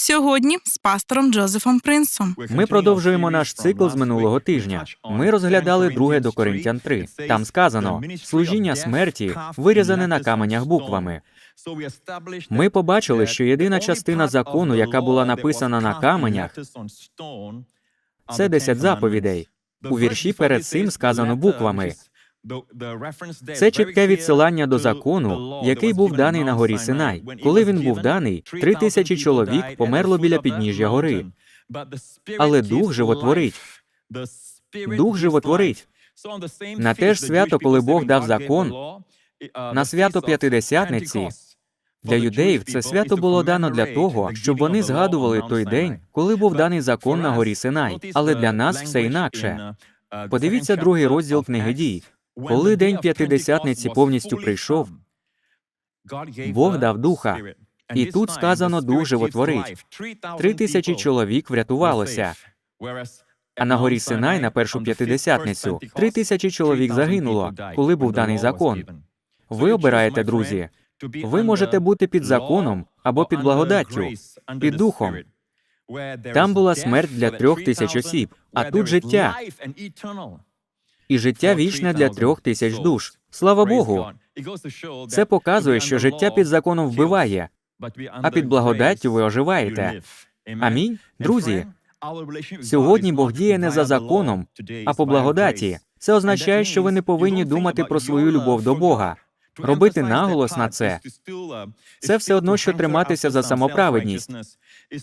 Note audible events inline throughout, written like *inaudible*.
Сьогодні з пастором Джозефом Принсом. Ми продовжуємо наш цикл з минулого тижня. Ми розглядали друге до Коринтян 3. Там сказано служіння смерті вирізане на каменях буквами. Ми побачили, що єдина частина закону, яка була написана на каменях, це 10 заповідей. У вірші перед цим сказано буквами. Це чітке відсилання до закону, який був даний на горі Синай. Коли він був даний, три тисячі чоловік померло біля підніжжя гори. Але дух животворить. Дух животворить. На те ж свято, коли Бог дав закон, на свято П'ятидесятниці, Для юдеїв це свято було дано для того, щоб вони згадували той день, коли був даний закон на горі Синай. Але для нас все інакше. Подивіться другий розділ книги дій. Коли день П'ятидесятниці повністю прийшов, Бог дав духа. І тут сказано дух животворить. Три тисячі чоловік врятувалося. А на горі Синай на першу п'ятидесятницю три тисячі чоловік загинуло, коли був даний закон. Ви обираєте, друзі. Ви можете бути під законом або під благодаттю, під духом. Там була смерть для трьох тисяч осіб, а тут життя. І життя вічне для трьох тисяч душ. Слава Богу. Це показує, що життя під законом вбиває, а під благодаттю ви оживаєте. Амінь, друзі. Сьогодні Бог діє не за законом, а по благодаті. Це означає, що ви не повинні думати про свою любов до Бога. Робити наголос на це це все одно, що триматися за самоправедність,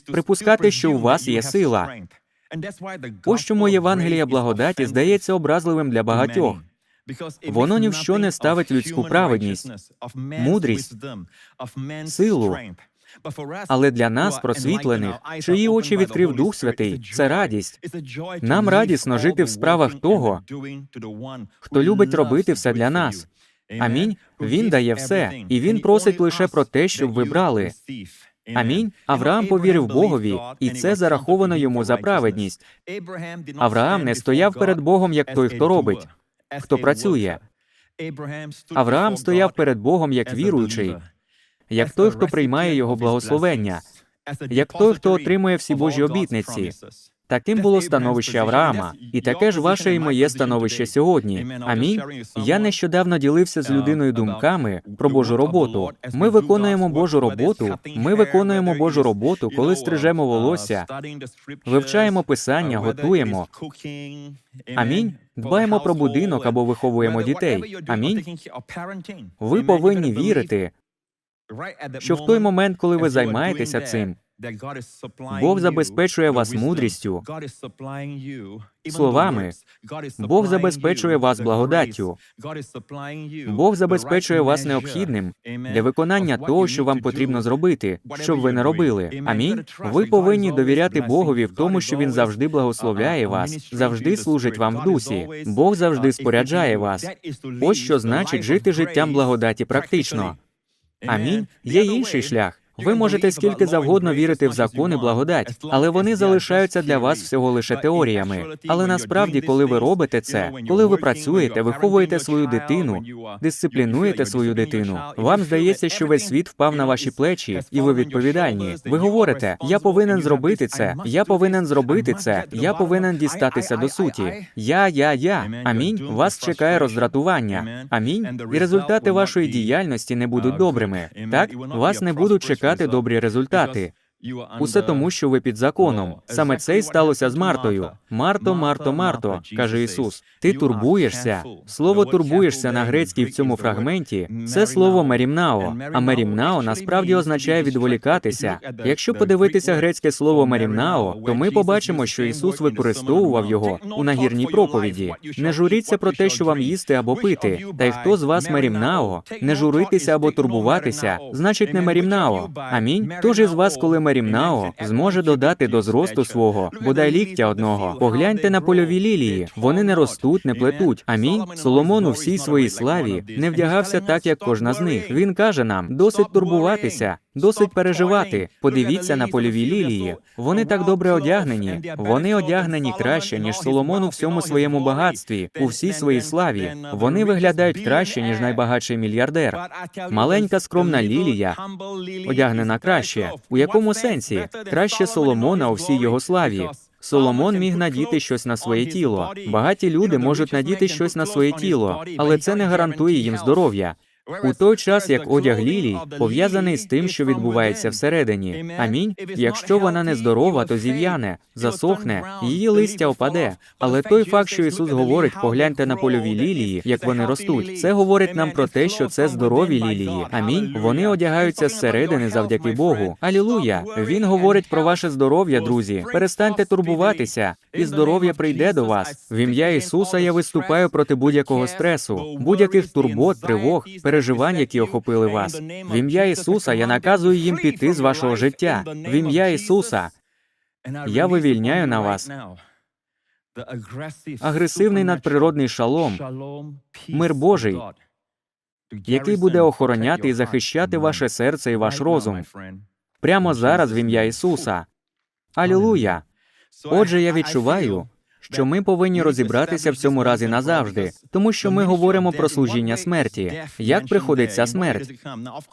припускати, що у вас є сила. Ось чому Євангелія благодаті здається образливим для багатьох. Воно ні в що не ставить людську праведність, мудрість, силу. Але для нас, просвітлених, чиї очі відкрив Дух Святий, це радість. Нам радісно жити в справах того, хто любить робити все для нас. Амінь. Він дає все, і він просить лише про те, щоб ви брали. Амінь. Авраам повірив Богові, і це зараховано йому за праведність. Авраам не стояв перед Богом як той, хто робить, хто працює. Авраам стояв перед Богом як віруючий, як той, хто приймає його благословення, як той, хто отримує всі Божі обітниці. Таким було становище Авраама, і таке ж ваше і моє становище сьогодні. Амінь. Я нещодавно ділився з людиною думками про Божу роботу. Ми виконуємо Божу роботу. Ми виконуємо Божу роботу, коли стрижемо волосся, вивчаємо писання, готуємо. Амінь. Дбаємо про будинок або виховуємо дітей. Амінь. Ви повинні вірити, що в той момент, коли ви займаєтеся цим, Бог забезпечує вас мудрістю, словами. Бог забезпечує вас благодаттю. Бог забезпечує вас необхідним для виконання того, що вам потрібно зробити, щоб ви не робили. Амінь. Ви повинні довіряти Богові в тому, що він завжди благословляє вас, завжди служить вам в дусі. Бог завжди споряджає вас. Ось що значить жити життям благодаті практично. Амінь. Є інший шлях. Ви можете скільки завгодно вірити в закон і благодать, але вони залишаються для вас всього лише теоріями. Але насправді, коли ви робите це, коли ви працюєте, виховуєте свою дитину, дисциплінуєте свою дитину, вам здається, що весь світ впав на ваші плечі, і ви відповідальні. Ви говорите: я повинен зробити це, я повинен зробити це, я повинен дістатися до суті. Я, я, я. Амінь. Вас чекає роздратування. Амінь. І результати вашої діяльності не будуть добрими. Так вас не будуть чекати добрі результати. Усе тому, що ви під законом. Саме це й сталося з Мартою. Марто, Марто, Марто, каже Ісус. Ти турбуєшся. Слово турбуєшся на грецькій в цьому фрагменті це слово мерімнао. А мерімнао насправді означає відволікатися. Якщо подивитися грецьке слово мерімнао, то ми побачимо, що Ісус використовував його у нагірній проповіді. Не журіться про те, що вам їсти або пити. Та й хто з вас мерімнао? Не журитися або турбуватися, значить не мерімнао. Амінь. Хто ж із вас, коли мерімнао, зможе додати до зросту свого, бодай ліктя одного. Погляньте на польові лілії. Вони не ростуть, не плетуть. Амінь. Соломон у всій своїй славі не вдягався так, як кожна з них. Він каже нам: досить турбуватися. Досить переживати. Подивіться на польові лілії. Вони так добре одягнені. Вони одягнені краще, ніж Соломон у всьому своєму багатстві, у всій своїй славі. Вони виглядають краще, ніж найбагатший мільярдер. Маленька скромна лілія одягнена краще. У якому сенсі? Краще Соломона у всій його славі. Соломон міг надіти щось на своє тіло. Багаті люди можуть надіти щось на своє тіло, але це не гарантує їм здоров'я. У той час, як одяг лілій пов'язаний з тим, що відбувається всередині. Амінь. Якщо вона не здорова, то зів'яне, засохне, її листя опаде. Але той факт, що Ісус говорить, погляньте на польові лілії, як вони ростуть, це говорить нам про те, що це здорові лілії. Амінь. Вони одягаються зсередини завдяки Богу. Алілуя! Він говорить про ваше здоров'я, друзі. Перестаньте турбуватися, і здоров'я прийде до вас. В ім'я Ісуса я виступаю проти будь-якого стресу, будь-яких турбот, тривог, переживань, які охопили вас. В ім'я Ісуса я наказую їм піти з вашого життя. В ім'я Ісуса. Я вивільняю на вас агресивний надприродний шалом, мир Божий, який буде охороняти і захищати ваше серце і ваш розум. Прямо зараз в ім'я Ісуса. Алілуя! Отже, я відчуваю, що ми повинні розібратися в цьому разі назавжди, тому що ми говоримо про служіння смерті. Як приходить ця смерть?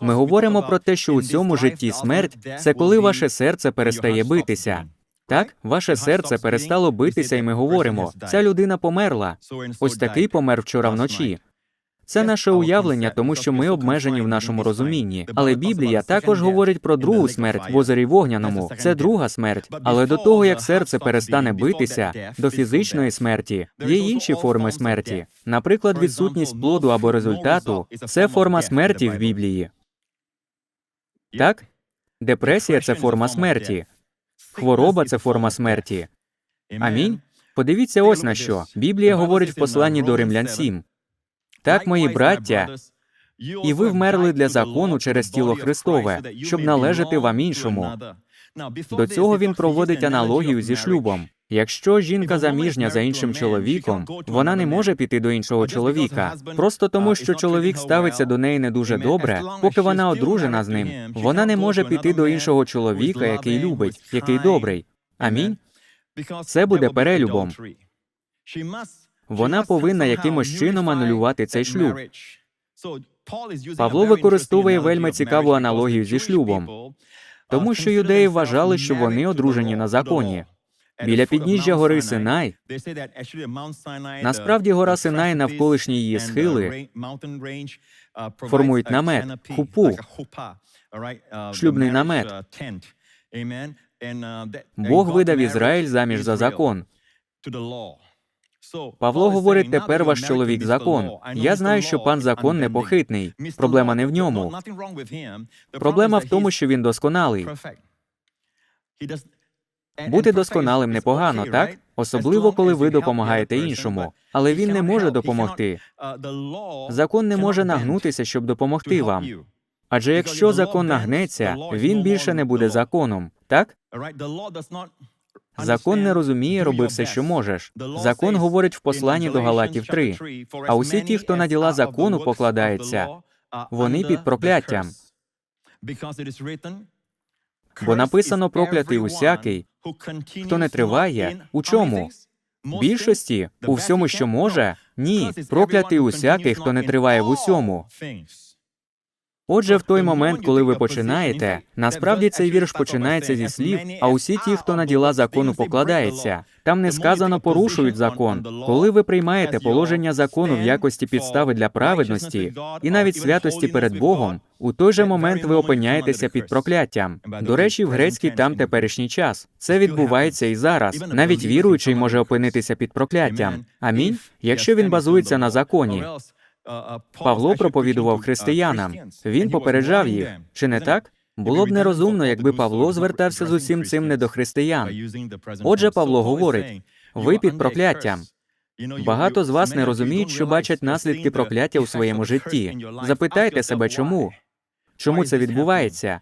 Ми говоримо про те, що у цьому житті смерть це коли ваше серце перестає битися. Так, ваше серце перестало битися, і ми говоримо, ця людина померла. Ось такий помер вчора вночі. Це наше уявлення, тому що ми обмежені в нашому розумінні. Але Біблія також говорить про другу смерть в озері вогняному. Це друга смерть. Але до того, як серце перестане битися, до фізичної смерті є інші форми смерті. Наприклад, відсутність плоду або результату це форма смерті в Біблії. Так? Депресія це форма смерті. Хвороба це форма смерті. Амінь. Подивіться ось на що. Біблія говорить в посланні до Римлян 7. Так, мої браття, і ви вмерли для закону через тіло Христове, щоб належати вам іншому. До цього він проводить аналогію зі шлюбом. Якщо жінка заміжня за іншим чоловіком, вона не може піти до іншого чоловіка, просто тому, що чоловік ставиться до неї не дуже добре, поки вона одружена з ним. Вона не може піти до іншого чоловіка, який любить, який добрий. Амінь. Це буде перелюбом. Вона повинна якимось чином анулювати цей шлюб. Павло використовує вельми цікаву аналогію зі шлюбом, тому що юдеї вважали, що вони одружені на законі. Біля підніжжя гори Синай Насправді гора Синай навколишні її схили формують намет, хупу, шлюбний намет. Бог видав Ізраїль заміж за закон. Павло говорить, тепер ваш чоловік закон. Я знаю, що пан закон непохитний. Проблема не в ньому. Проблема в тому, що він досконалий. Бути досконалим непогано, так? Особливо, коли ви допомагаєте іншому. Але він не може допомогти. Закон не може нагнутися, щоб допомогти вам. Адже якщо закон нагнеться, він більше не буде законом, так? Закон не розуміє, роби все, що можеш. Закон говорить в посланні до Галатів 3. А усі ті, хто на діла закону покладається, вони під прокляттям. Бо написано проклятий усякий, хто не триває. У чому? Більшості у всьому, що може? Ні, проклятий усякий, хто не триває в усьому. Отже, в той момент, коли ви починаєте, насправді цей вірш починається зі слів, а усі ті, хто на діла закону покладається. Там не сказано порушують закон. Коли ви приймаєте положення закону в якості підстави для праведності і навіть святості перед Богом, у той же момент ви опиняєтеся під прокляттям. До речі, в грецький там теперішній час. Це відбувається і зараз. Навіть віруючий може опинитися під прокляттям. Амінь. Якщо він базується на законі. Павло проповідував християнам. Він попереджав їх. Чи не так? Було б нерозумно, якби Павло звертався з усім цим не до християн. Отже, Павло говорить: ви під прокляттям. Багато з вас не розуміють, що бачать наслідки прокляття у своєму житті. Запитайте себе, чому? Чому це відбувається?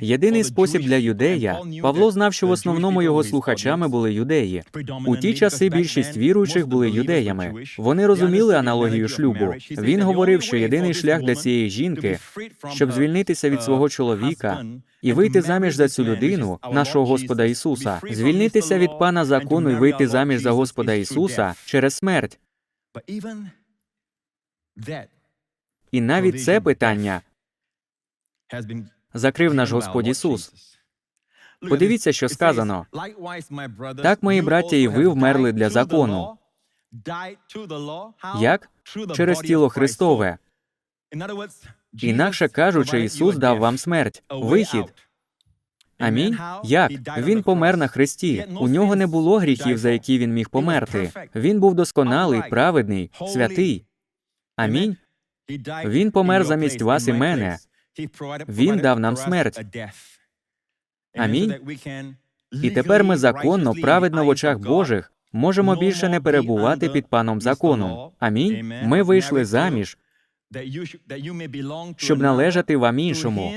Єдиний спосіб для юдея Павло знав, що в основному його слухачами були юдеї. У ті часи більшість віруючих були юдеями. Вони розуміли аналогію шлюбу. Він говорив, що єдиний шлях для цієї жінки, щоб звільнитися від свого чоловіка і вийти заміж за цю людину, нашого Господа Ісуса, звільнитися від пана закону і вийти заміж за Господа Ісуса через смерть. І навіть це питання закрив наш Господь Ісус. Подивіться, що сказано. Так, мої браття, і ви вмерли для закону. Як? Через тіло Христове. Інакше кажучи, Ісус дав вам смерть, вихід. Амінь. Як? Він помер на Христі. У нього не було гріхів, за які він міг померти. Він був досконалий, праведний, святий. Амінь. Він помер замість вас і мене. Він дав нам смерть. Амінь. І тепер ми законно, праведно в очах Божих, можемо більше не перебувати під паном законом. Амінь. Ми вийшли заміж, щоб належати вам іншому,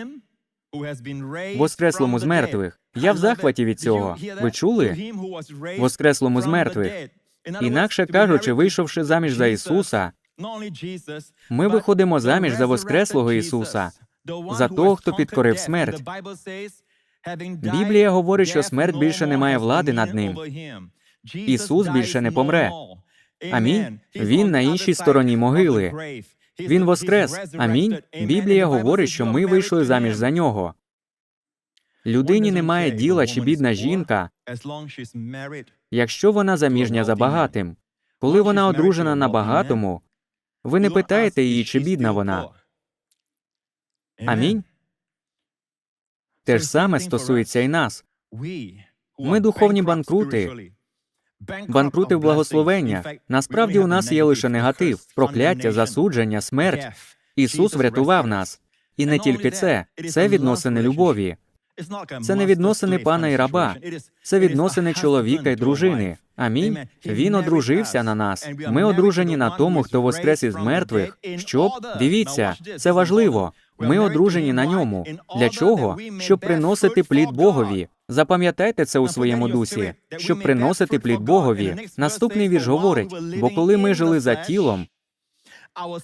воскреслому з мертвих. Я в захваті від цього. Ви чули? Воскреслому з мертвих. Інакше кажучи, вийшовши заміж за Ісуса, ми виходимо заміж за Воскреслого Ісуса, за того, хто підкорив смерть. Біблія говорить, що смерть більше не має влади над ним. Ісус більше не помре. Амінь. Він на іншій стороні могили. Він воскрес. Амінь. Біблія говорить, що ми вийшли заміж за нього. Людині немає діла, чи бідна жінка, якщо вона заміжня за багатим. Коли вона одружена на багатому, ви не питаєте її, чи бідна вона. Амінь. Те ж саме стосується і нас. Ми духовні банкрути. Банкрути в благословеннях. Насправді у нас є лише негатив, прокляття, засудження, смерть. Ісус врятував нас. І не тільки це, це відносини любові. Це не відносини пана і раба, це відносини чоловіка і дружини. Амінь. Він одружився на нас. Ми одружені на тому, хто воскрес із мертвих. Щоб дивіться, це важливо. Ми одружені на ньому. Для чого? Щоб приносити плід Богові. Запам'ятайте це у своєму дусі, щоб приносити плід Богові. Наступний вірш говорить: бо коли ми жили за тілом,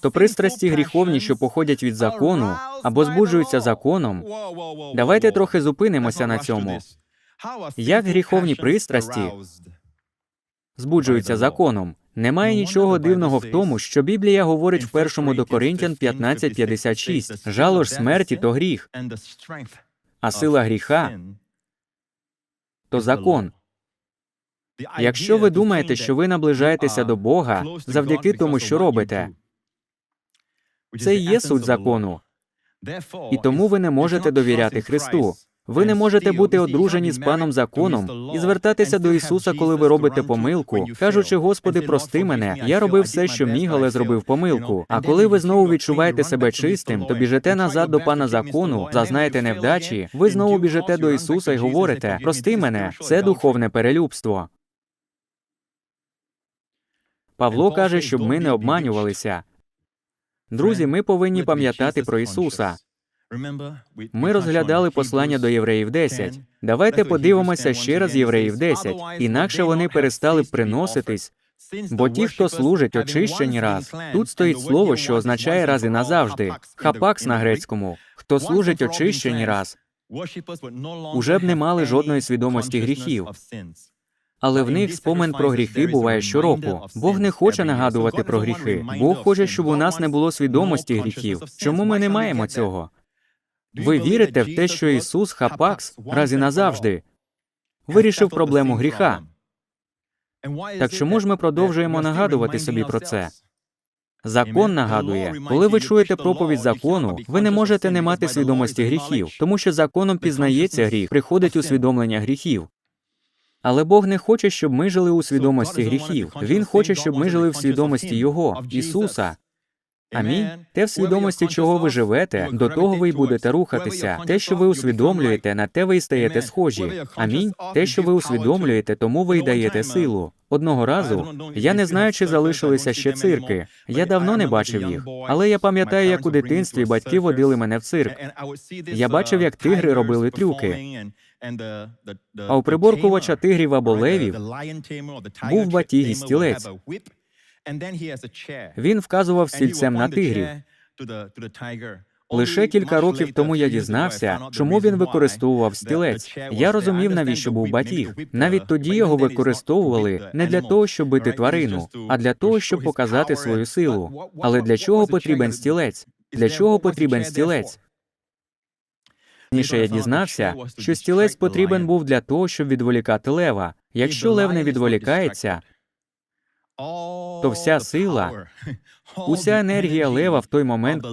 то пристрасті гріховні, що походять від закону або збуджуються законом. Давайте трохи зупинимося на цьому. Як гріховні пристрасті збуджуються законом. Немає нічого дивного в тому, що Біблія говорить в першому до Коринтян 15.56. Жало ж смерті то гріх, а сила гріха то закон. Якщо ви думаєте, що ви наближаєтеся до Бога завдяки тому, що робите, це і є суть закону. І тому ви не можете довіряти Христу. Ви не можете бути одружені з паном законом і звертатися до Ісуса, коли ви робите помилку, кажучи, Господи, прости мене, я робив все, що міг, але зробив помилку. А коли ви знову відчуваєте себе чистим, то біжите назад до пана закону, зазнаєте невдачі, ви знову біжите до Ісуса і говорите: Прости мене, це духовне перелюбство. Павло каже, щоб ми не обманювалися. Друзі, ми повинні пам'ятати про Ісуса. Ми розглядали послання до євреїв 10. Давайте подивимося ще раз євреїв 10. Інакше вони перестали приноситись. Бо ті, хто служить очищені раз, тут стоїть слово, що означає раз і назавжди. Хапакс на грецькому. Хто служить очищені раз, уже б не мали жодної свідомості гріхів. Але в них спомин про гріхи буває щороку. Бог не хоче нагадувати про гріхи. Бог хоче, щоб у нас не було свідомості гріхів. Чому ми не маємо цього? Ви вірите в те, що Ісус Хапакс раз і назавжди вирішив проблему гріха. Так чому ж ми продовжуємо нагадувати собі про це? Закон нагадує, коли ви чуєте проповідь закону, ви не можете не мати свідомості гріхів, тому що законом пізнається гріх, приходить усвідомлення гріхів. Але Бог не хоче, щоб ми жили у свідомості гріхів. Він хоче, щоб ми жили в свідомості Його, Ісуса. Амінь. Те в свідомості, чого ви живете, до того ви й будете рухатися. Те, що ви усвідомлюєте, на те ви й стаєте схожі. Амінь. Те, що ви усвідомлюєте, тому ви й даєте силу. Одного разу я не знаю, чи залишилися ще цирки. Я давно не бачив їх, але я пам'ятаю, як у дитинстві батьки водили мене в цирк. Я бачив, як тигри робили трюки. А у приборкувача тигрів або левів був батіг і стілець. Він вказував стільцем на тигрів. Лише кілька років тому я дізнався, чому він використовував стілець. Я розумів, навіщо був батіг. Навіть тоді його використовували не для того, щоб бити тварину, а для того, щоб показати свою силу. Але для чого потрібен стілець? Для чого потрібен стілець? Пізніше я дізнався, що стілець потрібен був для того, щоб відволікати лева. Якщо лев не відволікається, то вся сила, *laughs* уся енергія лева в той момент,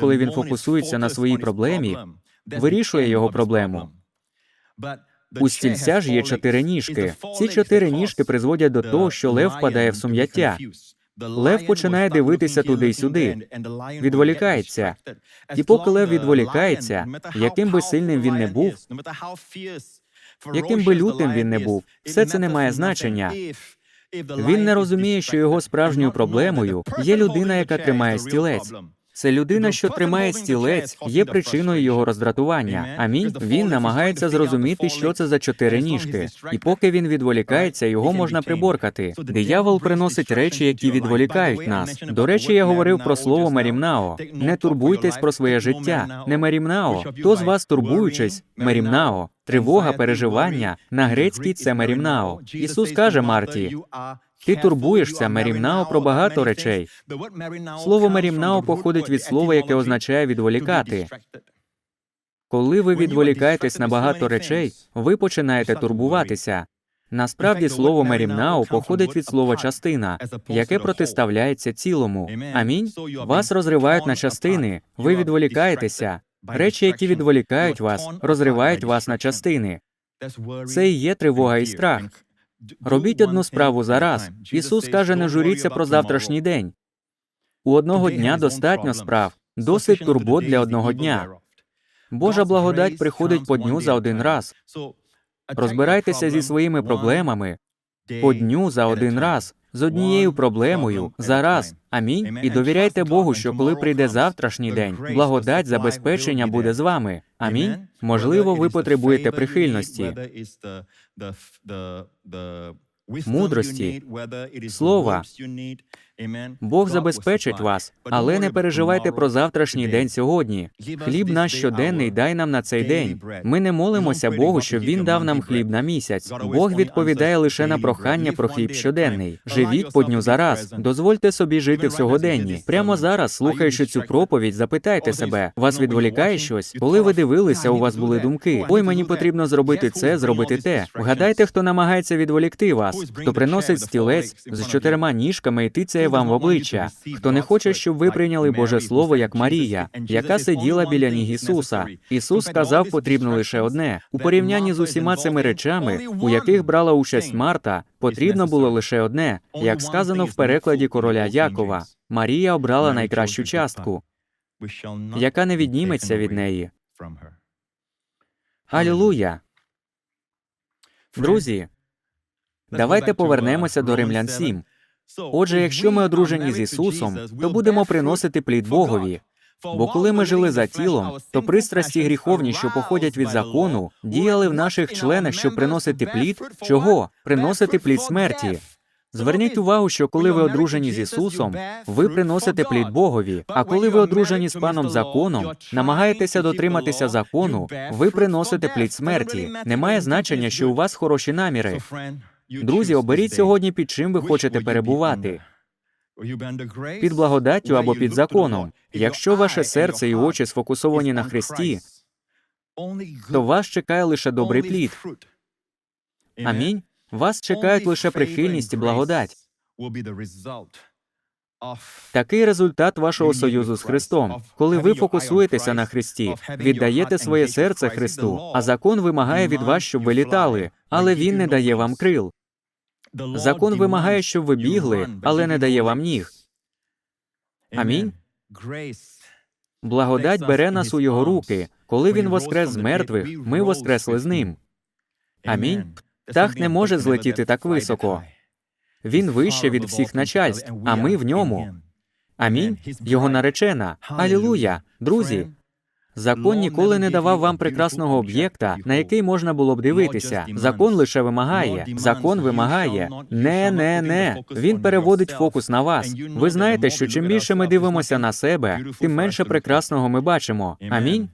коли він фокусується на своїй проблемі, вирішує його проблему. У стільця ж є чотири ніжки. Ці чотири ніжки призводять до того, що лев впадає в сум'яття. Лев починає дивитися туди й сюди, відволікається. І поки лев відволікається, яким би сильним він не був, Яким би лютим він не був, все це не має значення. Він не розуміє, що його справжньою проблемою є людина, яка тримає стілець. Це людина, що тримає стілець, є причиною його роздратування. Амінь. Він намагається зрозуміти, що це за чотири ніжки. І поки він відволікається, його можна приборкати. Диявол приносить речі, які відволікають нас. До речі, я говорив про слово мерімнао. Не турбуйтесь про своє життя. Не мерімнао. Хто з вас турбуючись? Мерімнао. Тривога, переживання на грецькій це мерімнао. Ісус каже Марті, ти турбуєшся мерімнао про багато речей. Слово мерімнао походить від слова, яке означає відволікати. Коли ви відволікаєтесь на багато речей, ви починаєте турбуватися. Насправді слово мерімнао походить від слова частина, яке протиставляється цілому. Амінь. Вас розривають на частини, ви відволікаєтеся. Речі, які відволікають вас, розривають вас на частини. Це і є тривога і страх. Робіть одну справу за раз. Ісус каже, не журіться про завтрашній день. У одного дня достатньо справ, досить турбот для одного дня. Божа благодать приходить по дню за один раз. Розбирайтеся зі своїми проблемами по дню за один раз, з однією проблемою за раз. Амінь. І довіряйте Богу, що коли прийде завтрашній день, благодать забезпечення буде з вами. Амінь. Можливо, ви потребуєте прихильності, мудрості, слова. Бог забезпечить вас, але не переживайте про завтрашній день сьогодні. Хліб наш щоденний дай нам на цей день. Ми не молимося Богу, щоб він дав нам хліб на місяць. Бог відповідає лише на прохання про хліб щоденний. Живіть по дню зараз. Дозвольте собі жити в сьогоденні. Прямо зараз, слухаючи цю проповідь, запитайте себе, вас відволікає щось? Коли ви дивилися, у вас були думки. Ой, мені потрібно зробити це, зробити те. Вгадайте, хто намагається відволікти вас, хто приносить стілець з чотирма ніжками і тицяє вам в обличчя. Хто не хоче, щоб ви прийняли Боже Слово як Марія, яка сиділа біля ніг Ісуса. Ісус сказав, потрібно лише одне. У порівнянні з усіма цими речами, у яких брала участь Марта, потрібно було лише одне, як сказано в перекладі короля Якова. Марія обрала найкращу частку, яка не відніметься від неї. Алілуя! Друзі, давайте повернемося до Римлян 7. Отже, якщо ми одружені з Ісусом, то будемо приносити плід Богові. Бо коли ми жили за тілом, то пристрасті гріховні, що походять від закону, діяли в наших членах, щоб приносити плід чого? Приносити плід смерті. Зверніть увагу, що коли ви одружені з Ісусом, ви приносите плід Богові. А коли ви одружені з паном законом, намагаєтеся дотриматися закону, ви приносите плід смерті. Немає значення, що у вас хороші наміри. Друзі, оберіть сьогодні, під чим ви хочете перебувати. Під благодаттю або під законом. Якщо ваше серце і очі сфокусовані на Христі, то вас чекає лише добрий плід. Амінь. Вас чекають лише прихильність і благодать. Такий результат вашого союзу з Христом, коли ви фокусуєтеся на Христі, віддаєте своє серце Христу, а закон вимагає від вас, щоб ви літали, але він не дає вам крил. Закон вимагає, щоб ви бігли, але не дає вам ніг. Амінь. Благодать бере нас у його руки. Коли він воскрес з мертвих, ми воскресли з ним. Амінь. Птах не може злетіти так високо. Він вище від всіх начальств, а ми в ньому. Амінь. Його наречена. Алілуя. Друзі, закон ніколи не давав вам прекрасного об'єкта, на який можна було б дивитися. Закон лише вимагає. Закон вимагає. Не, не, не. Він переводить фокус на вас. Ви знаєте, що чим більше ми дивимося на себе, тим менше прекрасного ми бачимо. Амінь.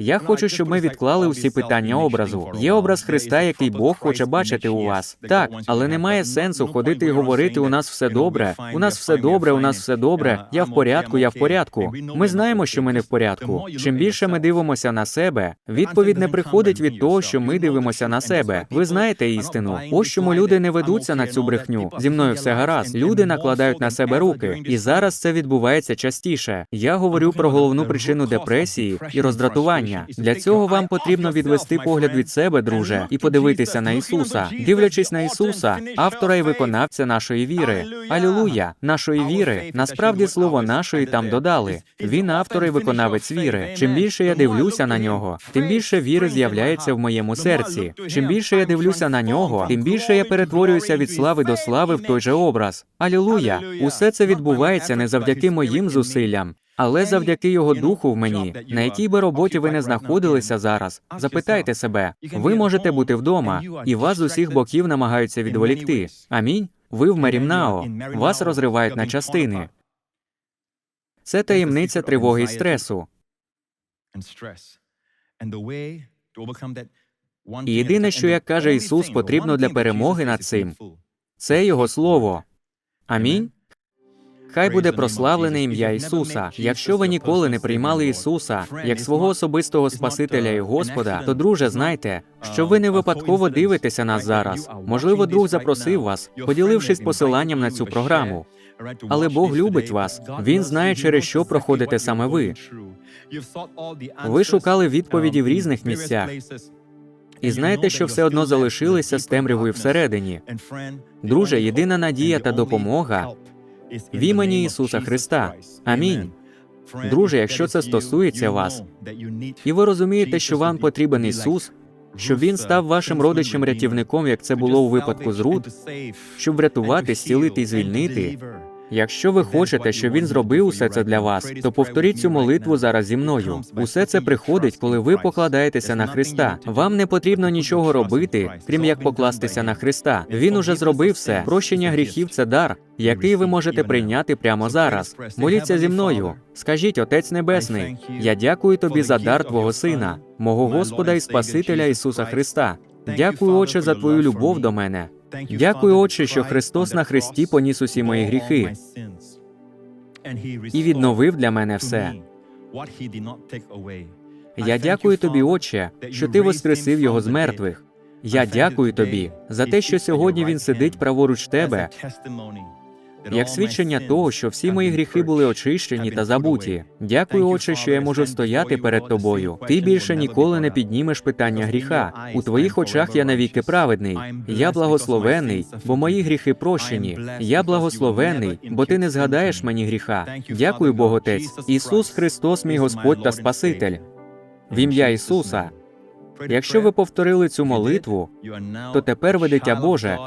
Я хочу, щоб ми відклали усі питання образу. Є образ Христа, який Бог хоче бачити у вас. Так, але немає сенсу ходити і говорити: у нас все добре, у нас все добре, у нас все добре. Я в порядку, я в порядку. Ми знаємо, що ми не в порядку. Чим більше ми дивимося на себе, відповідь не приходить від того, що ми дивимося на себе. Ви знаєте істину. Ось чому люди не ведуться на цю брехню. Зі мною все гаразд. Люди накладають на себе руки, і зараз це відбувається частіше. Я говорю про головну причину депресії і роздратування. Для цього вам потрібно відвести погляд від себе, друже, і подивитися на Ісуса. Дивлячись на Ісуса, автора і виконавця нашої віри. Алілуя! Нашої віри. Насправді слово нашої там додали. Він автор і виконавець віри. Чим більше я дивлюся на нього, тим більше віри з'являється в моєму серці. Чим більше я дивлюся на нього, тим більше я перетворююся від слави до слави в той же образ. Алілуя! Усе це відбувається не завдяки моїм зусиллям. Але завдяки його духу в мені, на якій би роботі ви не знаходилися зараз, запитайте себе, ви можете бути вдома, і вас з усіх боків намагаються відволікти. Амінь. Ви в Мерімнао, вас розривають на частини. Це таємниця тривоги і стресу. І єдине, що як каже Ісус, потрібно для перемоги над цим, Це його слово. Амінь. Хай буде прославлене ім'я Ісуса. Якщо ви ніколи не приймали Ісуса як свого особистого Спасителя і Господа, то друже, знайте, що ви не випадково дивитеся нас зараз. Можливо, друг запросив вас, поділившись посиланням на цю програму. Але Бог любить вас. Він знає, через що проходите саме ви. Ви шукали відповіді в різних місцях, і знаєте, що все одно залишилися з темрявою всередині. Друже, єдина надія та допомога в імені Ісуса Христа. Амінь. Друже, якщо це стосується вас, і ви розумієте, що вам потрібен Ісус, щоб він став вашим родичем рятівником, як це було у випадку з Руд, щоб врятувати, зцілити і звільнити. Якщо ви хочете, щоб він зробив усе це для вас, то повторіть цю молитву зараз зі мною. Усе це приходить, коли ви покладаєтеся на Христа. Вам не потрібно нічого робити, крім як покластися на Христа. Він уже зробив все. Прощення гріхів це дар, який ви можете прийняти прямо зараз. Моліться зі мною. Скажіть, Отець Небесний, я дякую тобі за дар Твого Сина, мого Господа і Спасителя Ісуса Христа. Дякую, Отче, за твою любов до мене. Дякую, Отче, що Христос на Христі поніс усі мої гріхи і відновив для мене все. Я дякую тобі, Отче, що ти воскресив його з мертвих. Я дякую тобі за те, що сьогодні він сидить праворуч тебе, як свідчення того, що всі мої гріхи були очищені та забуті. Дякую, Отче, що я можу стояти перед тобою. Ти більше ніколи не піднімеш питання гріха. У твоїх очах я навіки праведний. Я благословений, бо мої гріхи прощені. Я благословений, бо ти не згадаєш мені гріха. Дякую, Боготець. Ісус Христос, мій Господь та Спаситель. В ім'я Ісуса. Якщо ви повторили цю молитву, то тепер ви дитя Боже,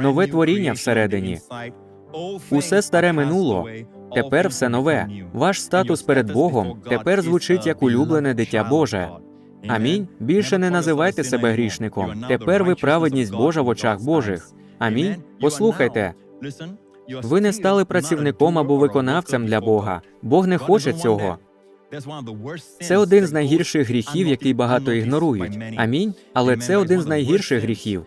нове творіння всередині. Усе старе минуло, тепер все нове. Ваш статус перед Богом тепер звучить як улюблене дитя Боже. Амінь. Більше не називайте себе грішником. Тепер ви праведність Божа в очах Божих. Амінь. Послухайте, ви не стали працівником або виконавцем для Бога. Бог не хоче цього. Це один з найгірших гріхів, який багато ігнорують. Амінь. Але це один з найгірших гріхів.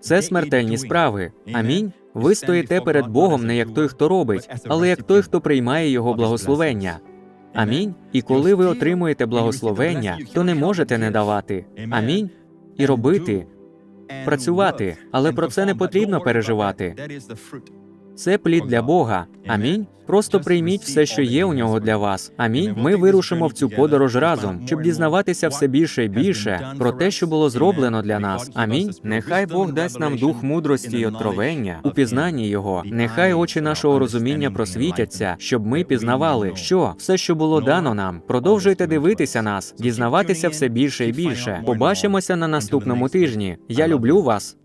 Це смертельні справи. Амінь. Ви стоїте перед Богом не як той, хто робить, але як той, хто приймає його благословення. Амінь. І коли ви отримуєте благословення, то не можете не давати. Амінь. І робити, працювати. Але про це не потрібно переживати. Це плід для Бога. Амінь. Просто прийміть все, що є у нього для вас. Амінь. Ми вирушимо в цю подорож разом, щоб дізнаватися все більше і більше про те, що було зроблено для нас. Амінь. Нехай Бог дасть нам дух мудрості й откровення у пізнанні його. Нехай очі нашого розуміння просвітяться, щоб ми пізнавали, що все, що було дано нам. Продовжуйте дивитися нас, дізнаватися все більше і більше. Побачимося на наступному тижні. Я люблю вас.